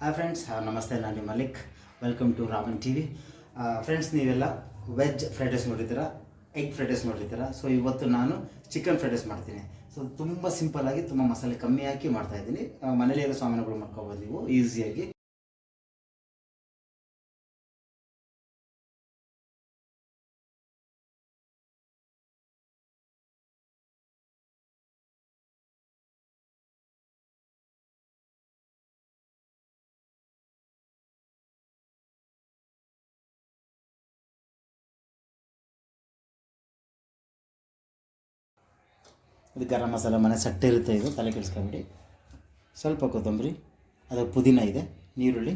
Hi friends ನಮಸ್ತೆ ನಾನು ನಿಮ್ಮ Malik welcome to Raman T V friends ನೀವೆಲ್ಲ ವೆಜ್ ಫ್ರೈಡ್ ರೈಸ್ ನೋಡಿದ್ದೀರಾ? ಎಗ್ ಫ್ರೈಡ್ ರೈಸ್ ನೋಡಿದ್ದೀರಾ? ಸೊ ಇವತ್ತು ನಾನು ಚಿಕನ್ ಫ್ರೈಡ್ ರೈಸ್ ಮಾಡ್ತೀನಿ. ಸೊ ತುಂಬ ಸಿಂಪಲ್ಲಾಗಿ ತುಂಬ ಮಸಾಲೆ ಕಮ್ಮಿ ಹಾಕಿ ಮಾಡ್ತಾ ಇದ್ದೀನಿ. ಆ, ಮನೇಲಿ ಇರೋ ಸಾಮಾನುಗಳು ಮಾಡ್ಕೋಬೋದು ನೀವು ಈಸಿಯಾಗಿ ಇದು ಗರಂ ಮಸಾಲ ಮನೆ ಸಟ್ಟೆ ಇರುತ್ತೆ ಇದು, ತಲೆ ಕೆಡಿಸ್ಕೊಬಿಡಿ. ಸ್ವಲ್ಪ ಕೊತ್ತಂಬರಿ ಅದು ಪುದೀನ ಇದೆ ನೀರುಳ್ಳಿ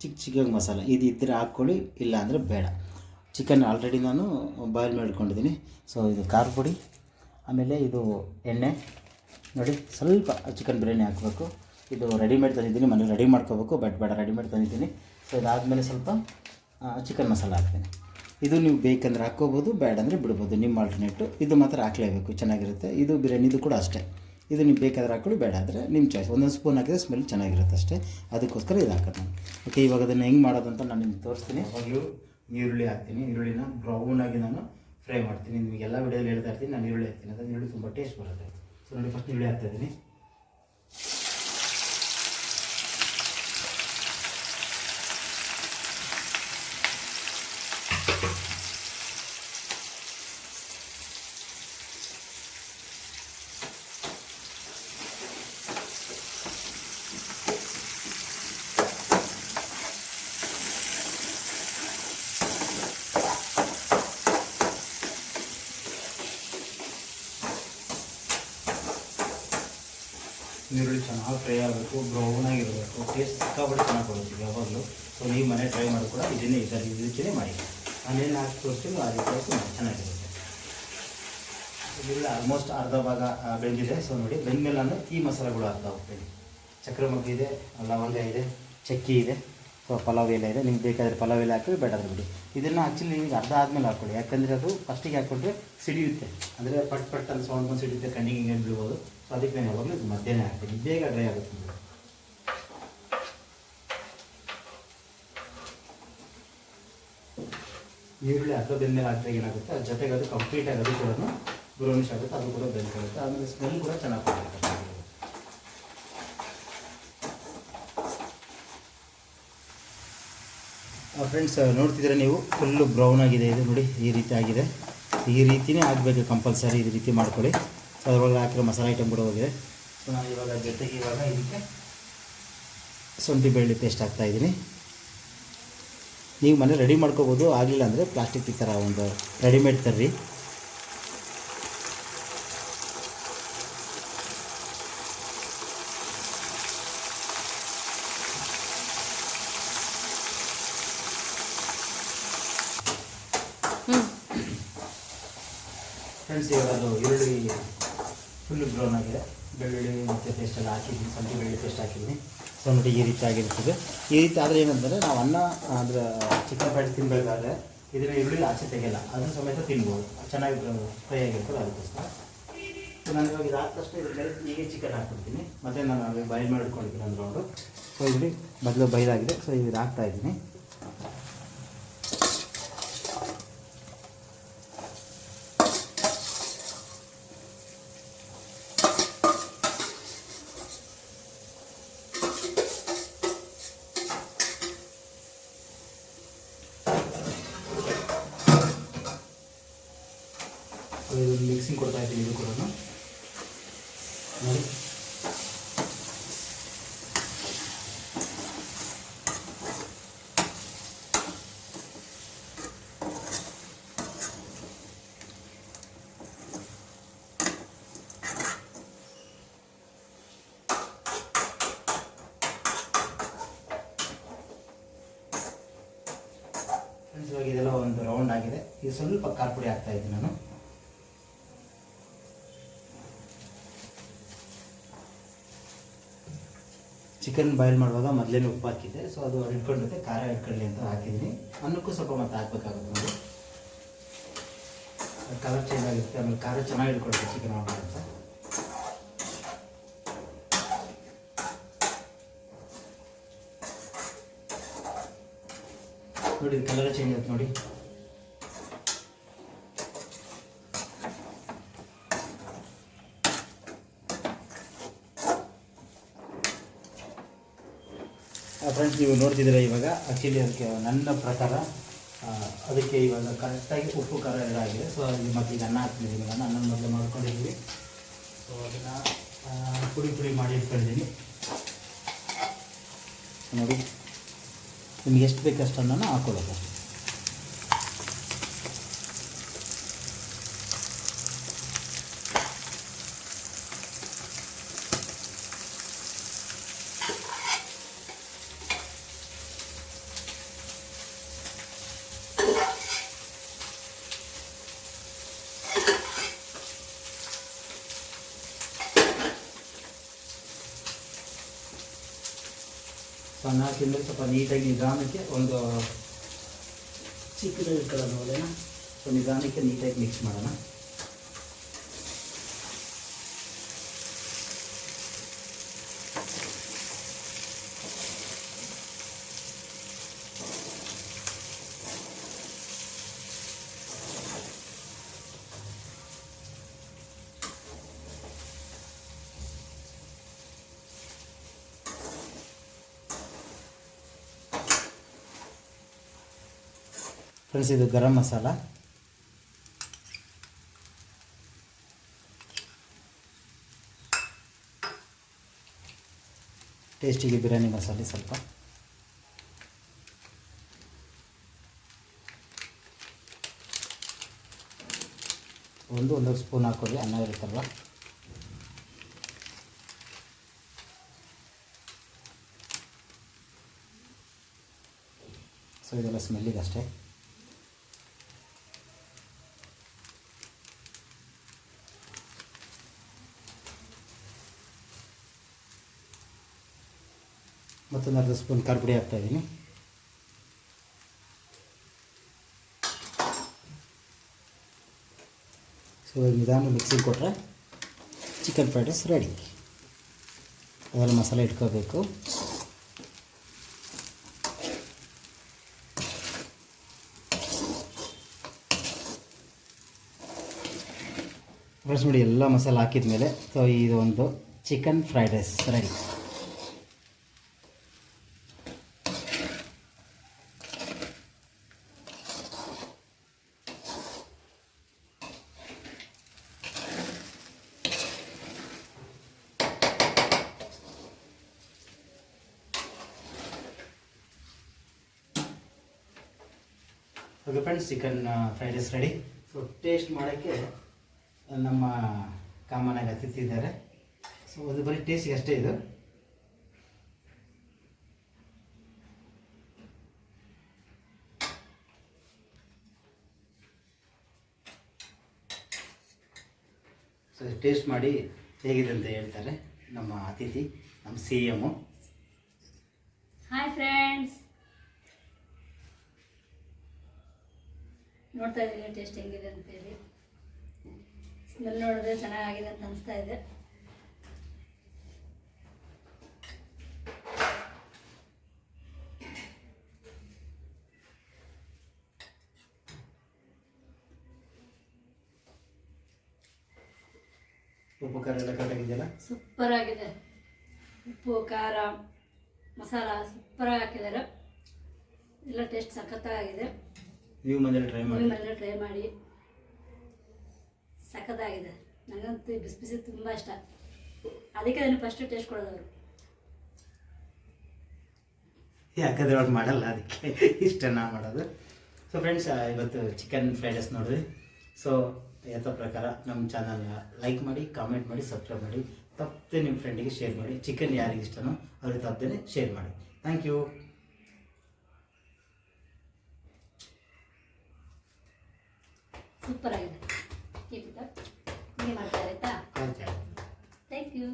ಚಿಕ್ಕ ಚಿಕ್ಕಗೆ ಮಸಾಲ. ಇದು ಇದ್ದರೆ ಹಾಕ್ಕೊಳ್ಳಿ, ಇಲ್ಲ ಅಂದರೆ ಬೇಡ. ಚಿಕನ್ ಆಲ್ರೆಡಿ ನಾನು ಬಾಯ್ಲ್ ಮಾಡ್ಕೊಂಡಿದ್ದೀನಿ. ಸೊ ಇದು ಖಾರ ಪುಡಿ, ಆಮೇಲೆ ಇದು ಎಣ್ಣೆ. ನೋಡಿ, ಸ್ವಲ್ಪ ಚಿಕನ್ ಬಿರಿಯಾನಿ ಹಾಕಬೇಕು. ಇದು ರೆಡಿಮೇಡ್ ತಂದಿದ್ದೀನಿ, ಮನೇಲಿ ರೆಡಿ ಮಾಡ್ಕೋಬೇಕು ಬಟ್ ಬೇಡ ರೆಡಿಮೇಡ್ ತಂದಿದ್ದೀನಿ. ಸೊ ಇದಾದಮೇಲೆ ಸ್ವಲ್ಪ ಚಿಕನ್ ಮಸಾಲ ಹಾಕ್ತೀನಿ. ಇದು ನೀವು ಬೇಕಂದ್ರೆ ಹಾಕ್ಕೋಬೋದು ಬೇಡ ಅಂದರೆ ಬಿಡ್ಬೋದು. ನಿಮ್ಮ ಆಲ್ಟರ್ನೇಟು ಇದು ಮಾತ್ರ ಹಾಕ್ಲೇಬೇಕು, ಚೆನ್ನಾಗಿರುತ್ತೆ. ಇದು ಬಿರಿಯಾನಿದು ಕೂಡ ಅಷ್ಟೇ. ಇದು ನೀವು ಬೇಕಾದ್ರೆ ಹಾಕೊಳ್ಳಿ, ಬೇಡ ಆದರೆ ನಿಮ್ಮ ಚಾಯ್ಸ್ ಒಂದೊಂದು ಸ್ಪೂನ್ ಹಾಕಿದ್ರೆ ಸ್ಮೆಲ್ ಚೆನ್ನಾಗಿರುತ್ತೆ ಅಷ್ಟೇ. ಅದಕ್ಕೋಸ್ಕರ ಇದು ಹಾಕೋದು. ನಾನು ಓಕೆ ಇವಾಗ ಅದನ್ನು ಹೆಂಗೆ ಮಾಡೋದಂತ ನಾನು ನಿಮ್ಗೆ ತೋರಿಸ್ತೀನಿ. ಅವಾಗಲೂ ಈರುಳ್ಳಿ ಹಾಕ್ತೀನಿ. ಈರುಳ್ಳಿನ ಬ್ರೌನಾಗಿ ನಾನು ಫ್ರೈ ಮಾಡ್ತೀನಿ. ನಿಮಗೆಲ್ಲ ವಿಡಿಯೋದಲ್ಲಿ ಹೇಳ್ತಾ ಇರ್ತೀನಿ, ನಾನು ಈರುಳ್ಳಿ ಹಾಕ್ತೀನಿ. ಅದು ಈರುಳ್ಳಿ ತುಂಬ ಟೇಸ್ಟ್ ಬರುತ್ತೆ. ಸೊ ನೋಡಿ ಫಸ್ಟ್ ಈರುಳ್ಳಿ ಹಾಕ್ತಾ ಈರುಳ್ಳಿ ಚೆನ್ನಾಗಿ ಫ್ರೈ ಆಗಬೇಕು, ಬ್ರೌನ್ ಆಗಿರಬೇಕು. ಟೇಸ್ಟ್ ಸಿಕ್ಕಾಪಟ್ಟೆ ಚೆನ್ನಾಗಿ ಕೊಡುತ್ತೆ ಯಾವಾಗಲೂ. ಸೊ ನೀವು ಮನೆ ಟ್ರೈ ಮಾಡಿ ಕೂಡ ಇದನ್ನೇ ಇದರ ಇದಕ್ಕೆ ಮಾಡಿ. ನಾನೇನು ಹಾಕಿ ತೋರಿಸ್ತೀನಿ ರೀತಿ ಮಾಡಿ ಚೆನ್ನಾಗಿರುತ್ತೆ. ಇದೆಲ್ಲ ಆಲ್ಮೋಸ್ಟ್ ಅರ್ಧ ಭಾಗ ಬೆಂದಿದೆ. ಸೊ ನೋಡಿ ಬೆಂದಮೇಲೆ ಅಂದರೆ ಈ ಮಸಾಲೆಗಳು ಹಾಕ್ತಾ ಹೋಗ್ತೀನಿ. ಚಕ್ರ ಮಗ್ಗಿ ಇದೆ, ಲವಂಗ ಇದೆ, ಚಕ್ಕಿ ಇದೆ. ಸೊ ಪಲಾವ್ ಎಲೆ ಇದೆ. ನಿಮ್ಗೆ ಬೇಕಾದರೆ ಪಲಾವ್ ಎಲೆ ಹಾಕಿ ಬೇಡಾದ್ರೆ ಬಿಡಿ. ಇದನ್ನು ಆ್ಯಕ್ಚುಲಿ ನಿಮಗೆ ಅರ್ಧ ಆದಮೇಲೆ ಹಾಕ್ಕೊಳ್ಳಿ ಯಾಕಂದರೆ ಅದು ಫಸ್ಟಿಗೆ ಹಾಕ್ಕೊಂಡ್ರೆ ಸಿಡಿಯುತ್ತೆ. ಅಂದರೆ ಪಟ್ ಪಟ್ ಅಂತ ಸೌಂಡ್ ಬಂದು ಸಿಡಿಯುತ್ತೆ, ಕಣ್ಣಿಗೆ ಹಿಂಗೆ ಬೀಳ್ಬೋದು ಅದಕ್ಕೆ ನಾನು ಯಾವಾಗಲೂ ಮಧ್ಯಾಹ್ನ ಹಾಕ್ತೀನಿ. ಬೇಗ ಡ್ರೈ ಆಗುತ್ತೆ. ಈರುಳ್ಳಿ ಅರ್ಧ ಬೆಂದ್ಮೇಲೆ ಹಾಕಿದಾಗ ಏನಾಗುತ್ತೆ? ಅದ್ರ ಜೊತೆಗೆ ಅದು ಕಂಪ್ಲೀಟ್ ಆಗಿ ಅದು ಕೂಡ ಬ್ರೌನಿಶ್ ಆಗುತ್ತೆ, ಅದು ಕೂಡ ಬೆಂದ್ಕೊಳ್ಳುತ್ತೆ ಆಮೇಲೆ ಸ್ಮೆಲ್ ಕೂಡ ಚೆನ್ನಾಗಿ ಕೊಡುತ್ತೆ ಫ್ರೆಂಡ್ಸ್ ನೋಡ್ತಿದ್ರೆ ನೀವು? ಫುಲ್ಲು ಬ್ರೌನ್ ಆಗಿದೆ ಇದು ನೋಡಿ, ಈ ರೀತಿ ಆಗಿದೆ. ಈ ರೀತಿನೇ ಆಗಬೇಕು ಕಂಪಲ್ಸರಿ ಈ ರೀತಿ ಮಾಡ್ಕೊಳ್ಳಿ. ಸೊ ಅದರೊಳಗೆ ಹಾಕಿರೋ ಮಸಾಲೆ ಐಟಮ್ ಕೂಡ ಹೋಗಿದೆ. ಸೊ ನಾನು ಇವಾಗ ಜೊತೆಗೆ ಇವಾಗ ಇದಕ್ಕೆ ಶುಂಠಿ ಬೆಳ್ಳಿ ಪೇಸ್ಟ್ ಹಾಕ್ತಾ ಇದ್ದೀನಿ. ನೀವು ಮನೆ ರೆಡಿ ಮಾಡ್ಕೋಬೋದು ಆಗಲಿಲ್ಲ ಅಂದರೆ ಪ್ಲಾಸ್ಟಿಕ್ ಈ ಥರ ಒಂದು ರೆಡಿಮೇಡ್ ತರ್ರಿ ಫ್ರೆಂಡ್ಸ್ ಇವಾಗ ಅದು ಈರುಳ್ಳಿ ಫುಲ್ ಬ್ರೌನ್ ಆಗಿದೆ. ಬೆಳ್ಳುಳ್ಳಿ ಮತ್ತು ಪೇಸ್ಟ್ ಎಲ್ಲ ಹಾಕಿದ್ದೀನಿ ಸಂಜೆ ಬೆಳ್ಳುಳ್ಳಿ ಪೇಸ್ಟ್ ಹಾಕಿದ್ದೀನಿ ಸೊ ಈ ರೀತಿ ಆಗಿರ್ತದೆ. ಈ ರೀತಿ ಆದರೆ ಏನಂದರೆ ನಾವು ಅನ್ನ, ಅಂದರೆ ಚಿಕನ್ ಫ್ರೈಡ್ ತಿನ್ಬೇಕಾದ್ರೆ ಇದನ್ನ ಈರುಳ್ಳಿ ಆಚೆ ತೆಗೆಯಲ್ಲ. ಅದನ್ನು ಸಮೇತ ತಿನ್ಬೋದು. ಚೆನ್ನಾಗಿ ಫ್ರೈ ಆಗಿರ್ತದೆ ಅದಕ್ಕೋಸ್ಕರ. ಸೊ ನಾನು ಇವಾಗ ಇದಾದ ತಕ್ಷಣ ಇದ್ರ ಮೇಲೆ ಹೀಗೆ ಚಿಕನ್ ಹಾಕ್ಬಿಡ್ತೀನಿ. ಮತ್ತು ನಾನು ಬಾಯ್ಲ್ ಮಾಡ್ಕೊಂಡಿದ್ದೀನಿ ಅಂದ್ರೆ ಅವರು. ಸೊ ಇಲ್ಲಿ ಮೊದಲು ಬೈಲಾಗಿದೆ ಸೊ ಇದು ಹಾಕ್ತಾ ಇದ್ದೀನಿ. ಇದು ಮಿಕ್ಸಿಂಗ್ ಕೊಡ್ತಾ ಇದ್ದೀನಿ ಇದು ಕೂಡ ನೋಡಿ. ಇದೆಲ್ಲ ಒಂದು ರೌಂಡ್ ಆಗಿದೆ. ಈಗ ಸ್ವಲ್ಪ ಖಾರ ಪುಡಿ ಹಾಕ್ತಾ ಇದ್ದೀನಿ ನಾನು. ಚಿಕನ್ ಬಾಯ್ಲ್ ಮಾಡುವಾಗ ಮೊದಲೇ ಉಪ್ಪು ಹಾಕಿದ್ದೆ ಸೊ ಅದು ಹಿಡ್ಕೊಂಡಿದ್ದೆ ಖಾರ ಹಿಡ್ಕೊಳ್ಳಿ ಅಂತ ಹಾಕಿದ್ದೀನಿ. ಅನ್ನಕ್ಕೂ ಸ್ವಲ್ಪ ಮತ್ತೆ ಹಾಕ್ಬೇಕಾಗುತ್ತೆ ನೋಡಿ. ಕಲರ್ ಚೇಂಜ್ ಆಗುತ್ತೆ ಆಮೇಲೆ ಖಾರ ಚೆನ್ನಾಗಿ ಹಿಡ್ಕೊಳ್ಬೇಕು. ಚಿಕನ್ ಅಂತ. ನೋಡಿ ಕಲರ್ ಚೇಂಜ್ ಆಯ್ತು ನೋಡಿ. ಫ್ರೆಂಡ್ಸ್ ನೀವು ನೋಡ್ತಿದ್ದೀರಾ ಇವಾಗ? ಆ್ಯಕ್ಚುಲಿ ಅದಕ್ಕೆ ನನ್ನ ಪ್ರಕಾರ ಅದಕ್ಕೆ ಇವಾಗ ಕರೆಕ್ಟಾಗಿ ಉಪ್ಪು, ಖಾರ ಎಲ್ಲ ಆಗಿದೆ. ಸೊ ಅಲ್ಲಿ ಮತ್ತೆ ಈಗ ಅನ್ನ ಹಾಕ್ತಿದ್ದೀವಿ ನಾನು ಅನ್ನ ಮೊದಲು ಮಾಡ್ಕೊಂಡಿದ್ದೀವಿ. ಸೊ ಅದನ್ನು ಪುಡಿ ಪುಡಿ ಮಾಡಿ ಇಟ್ಕೊಂಡಿದ್ದೀನಿ. ನೋಡಿ, ನಿಮ್ಗೆ ಎಷ್ಟು ಬೇಕಷ್ಟು ಅನ್ನನ ಹಾಕೊಳ್ಳೋದು. ಅನ್ನ ಹಾಕಿದ್ರೆ ಸ್ವಲ್ಪ ನೀಟಾಗಿ ನಿಧಾನಕ್ಕೆ ಒಂದು ಚಿಕ್ಕದು ನೋಡೋಣ ಸೊ ನಿಧಾನಕ್ಕೆ ನೀಟಾಗಿ ಮಿಕ್ಸ್ ಮಾಡೋಣ. ಫ್ರೆಂಡ್ಸ್, ಇದು ಗರಂ ಮಸಾಲ. ಟೇಸ್ಟಿಗೆ ಬಿರಿಯಾನಿ ಮಸಾಲೆ ಸ್ವಲ್ಪ. ಒಂದು ಒಂದು ಸ್ಪೂನ್ ಹಾಕೊಳ್ಳಿ ಅನ್ನ ಇರುತ್ತಲ್ವ? ಸೊ ಇದೆಲ್ಲ ಸ್ಮೆಲ್ಲಿಗೆ ಅಷ್ಟೇ. ಮತ್ತೊಂದು ಅರ್ಧ ಸ್ಪೂನ್ ಖಾರ ಪುಡಿ ಹಾಕ್ತಾ ಇದ್ದೀನಿ. ಸೊ ನಿಧಾನ ಮಿಕ್ಸಿಗೆ ಕೊಟ್ಟರೆ ಚಿಕನ್ ಫ್ರೈಡ್ ರೈಸ್ ರೆಡಿ ಅದೆಲ್ಲ ಮಸಾಲೆ ಇಟ್ಕೋಬೇಕು. ಫ್ರೆಂಡ್ಸ್ ನೋಡಿ, ಎಲ್ಲ ಮಸಾಲೆ ಹಾಕಿದ ಮೇಲೆ ಸೊ ಇದೊಂದು chicken fried rice ready okay friends chicken fried rice ready so taste ಮಾಡೋಕ್ಕೆ ನಮ್ಮ ಕಾಮನಾಗಿ ಅತಿಥಿ ಇದ್ದಾರೆ. ಸೊ ಅದು ಬರೀ ಟೇಸ್ಟಿಗೆ ಅಷ್ಟೇ ಇದು. ಸೊ ಟೇಸ್ಟ್ ಮಾಡಿ ಹೇಗಿದೆ ಅಂತ ಹೇಳ್ತಾರೆ ನಮ್ಮ ಅತಿಥಿ, ನಮ್ಮ ಸಿ ಎಮ್ಮು ಹಾಯ್ ಫ್ರೆಂಡ್ಸ್ ನೋಡ್ತಾ ಇದ್ದೀನಿ ಟೇಸ್ಟ್ ಹೆಂಗಿದೆ ಅಂತೇಳಿ. ಸ್ಮೆಲ್ ನೋಡಿದ್ರೆ ಚೆನ್ನಾಗಿದೆ ಅಂತ ಅನಿಸ್ತಾ ಇದೆ. ಉಪ್ಪು ಖಾರ ಎಲ್ಲ ಕರೆಕ್ಟಾಗಿದೆಯಲ್ಲ ಸೂಪರ್ ಆಗಿದೆ. ಉಪ್ಪು ಖಾರ ಮಸಾಲ ಸೂಪರ್ ಹಾಕಿದ್ದಾರೆ. ಎಲ್ಲ ಟೇಸ್ಟ್ ಸಖತ್ತಾಗಿದೆ. ನೀವು ಮನೇಲಿ ಟ್ರೈ ಮಾಡಿ. ನೀವು ಮನೇಲಿ ಟ್ರೈ ಮಾಡಿ. ಸಖತ್ತಾಗಿದೆ. ನನಗಂತೂ ಬಿಸಿ ಬಿಸಿ ತುಂಬ ಇಷ್ಟ. ಅದಕ್ಕೆ ನಾನು ಫಸ್ಟ್ ಟೇಸ್ಟ್ ಕೊಡೋದವರು ಯಾಕಂದ್ರೆ ಅವ್ರು ಮಾಡಲ್ಲ ಅದಕ್ಕೆ ಇಷ್ಟ ನಾ ಮಾಡೋದು. ಸೊ ಫ್ರೆಂಡ್ಸ್ ಇವತ್ತು ಚಿಕನ್ ಫ್ರೈಡ್ ರೈಸ್ ನೋಡಿದ್ರಿ ಸೊ ಯಥ ಪ್ರಕಾರ ನಮ್ಮ ಚಾನಲ್ನ ಲೈಕ್ ಮಾಡಿ ಕಾಮೆಂಟ್ ಮಾಡಿ ಸಬ್ಸ್ಕ್ರೈಬ್ ಮಾಡಿ. ತಪ್ಪದೆ ನಿಮ್ಮ ಫ್ರೆಂಡಿಗೆ ಶೇರ್ ಮಾಡಿ. ಚಿಕನ್ ಯಾರಿಗೆ ಇಷ್ಟನೋ ಅವ್ರಿಗೆ ತಪ್ಪದೇ ಶೇರ್ ಮಾಡಿ. ಥ್ಯಾಂಕ್ ಯು ಸೂಪರ್ ಆಗಿದೆ ಕೀಪ್ ಇಟ್ ಅಪ್ ಹೀಗೆ ಮಾಡ್ತಾರೆ ಆಯ್ತಾ ಥ್ಯಾಂಕ್ ಯು